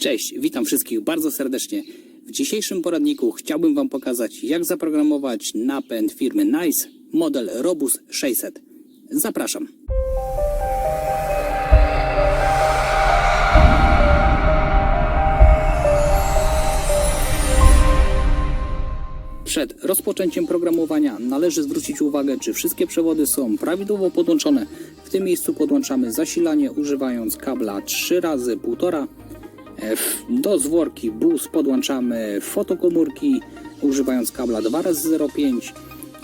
Cześć, witam wszystkich bardzo serdecznie. W dzisiejszym poradniku chciałbym Wam pokazać, jak zaprogramować napęd firmy NICE model Robus 600. Zapraszam. Przed rozpoczęciem programowania należy zwrócić uwagę, czy wszystkie przewody są prawidłowo podłączone. W tym miejscu podłączamy zasilanie używając kabla 3 razy 1,5 E, w- Do zworki BUS podłączamy fotokomórki używając kabla 2 razy 0,5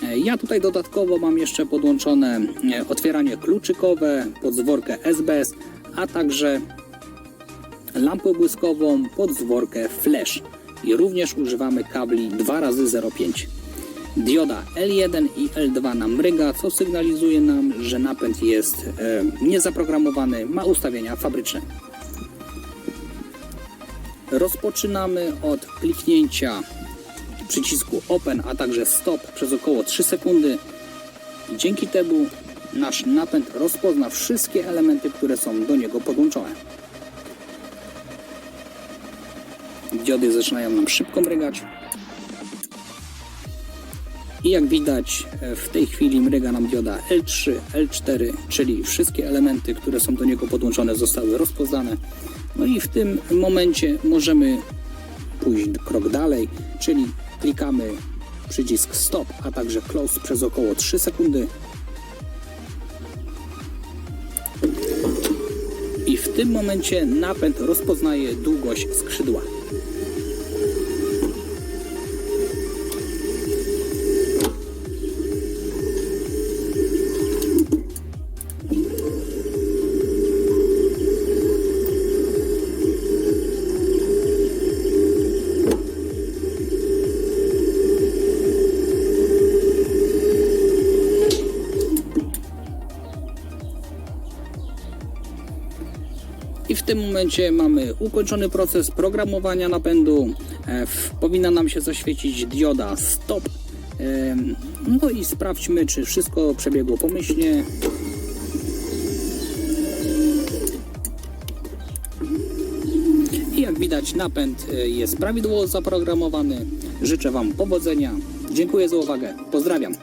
E, Ja tutaj dodatkowo mam jeszcze podłączone e, otwieranie kluczykowe pod zworkę SBS, a także lampę błyskową pod zworkę flash. I również używamy kabli 2 razy 0,5 Dioda L1 i L2 nam mryga, co sygnalizuje nam, że napęd jest e, niezaprogramowany, ma ustawienia fabryczne. Rozpoczynamy od kliknięcia przycisku Open, a także Stop przez około 3 sekundy. Dzięki temu nasz napęd rozpozna wszystkie elementy, które są do niego podłączone. Diody zaczynają nam szybko mrygać. I jak widać e, w tej chwili mryga nam dioda L3, L4, czyli wszystkie elementy, które są do niego podłączone zostały rozpoznane. No i w tym momencie możemy pójść krok dalej, czyli klikamy przycisk stop, a także close przez około 3 sekundy. I w tym momencie napęd rozpoznaje długość skrzydła. W tym momencie mamy ukończony proces programowania napędu. E, powinna nam się zaświecić dioda stop. Em, No i sprawdźmy, czy wszystko przebiegło pomyślnie. I jak widać, napęd e, jest prawidłowo zaprogramowany. Życzę Wam powodzenia. Dziękuję za uwagę. Pozdrawiam.